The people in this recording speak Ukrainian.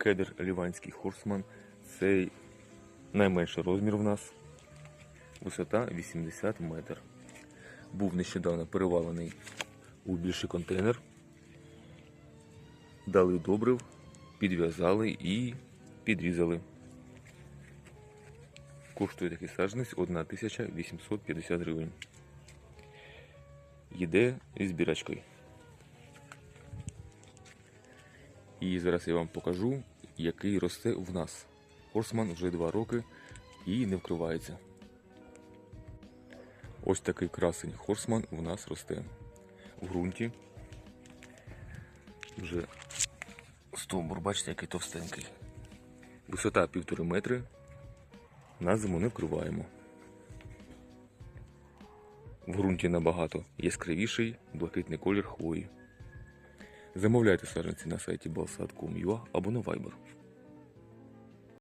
кедр ліванський хорсман. Цей найменший розмір в нас. Висота 80 метр. Був нещодавно перевалений у більший контейнер. Дали добрив, підв'язали і підрізали. Коштує такий саджанець 1850 гривень. Йде зі збірачкою. І зараз я вам покажу, який росте в нас. Хорсман вже 2 роки і не вкривається. Ось такий красень Хорсман у нас росте в ґрунті. Вже стовбур, бачите, який товстенький. Висота півтори метри. На зиму не вкриваємо. В ґрунті набагато яскравіший блакитний колір хвої. Замовляйте саджанці на сайті balsad.com.ua або на Viber.